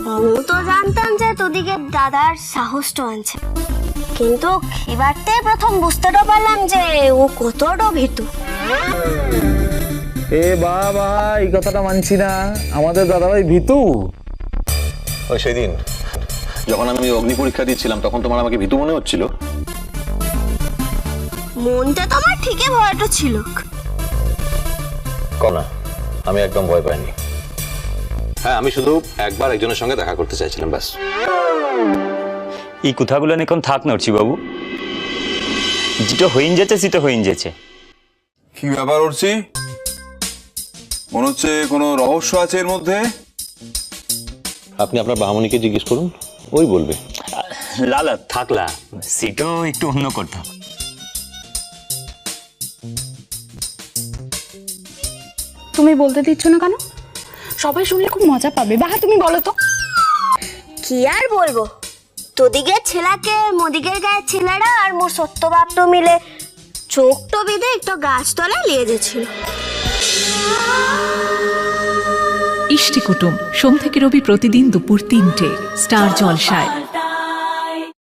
মু তো জানতাম যে তোদিকে দাদার সাহসটা আনছে। কিন্তু এবারতে প্রথম বুঝতেটা পারলাম যে ও কতটা ভীতু। এ বাবা এই কথাটা মানছি না। আমাদের দাদাভাই ভিতু। ওই সেদিন যখন আমি অগ্নি পরীক্ষা দিচ্ছিলাম তখন তোমার আমাকে ভীতু মনে হচ্ছিল? মনটা তো আমার ঠিকই ভয়টা ছিল। কনা আমি একদম ভয় পাইনি। হ্যাঁ আমি শুধু একবার একজনের সঙ্গে দেখা করতে চাইছিলাম ব্যাস। এই কথাগুলো এখন থাক নড়ছি বাবু। যেটা হইন যেছে সেটা হইন যেছে কি ব্যাপার উঠছি মনে হচ্ছে কোনো রহস্য আছে এর মধ্যে? আপনি আপনার বাহামণিকে জিজ্ঞেস করুন ওই বলবে। লালা থাকলা সেটাও একটু অন্য কথা। তুমি বলতে দিচ্ছ না কেন? সবাই শুনলে খুব মজা পাবে। বাহা তুমি বলো তো। কি আর বলব? তোদিকে ছেলাকে মোদিকের গায়ে ছেলেরা আর মোর সত্যবাপ তো মিলে চোখ তো বেঁধে একটু গাছতলায় নিয়ে গেছিল। ইষ্টি কুটুম সোম থেকে রবি প্রতিদিন দুপুর তিনটে স্টার জলসায়।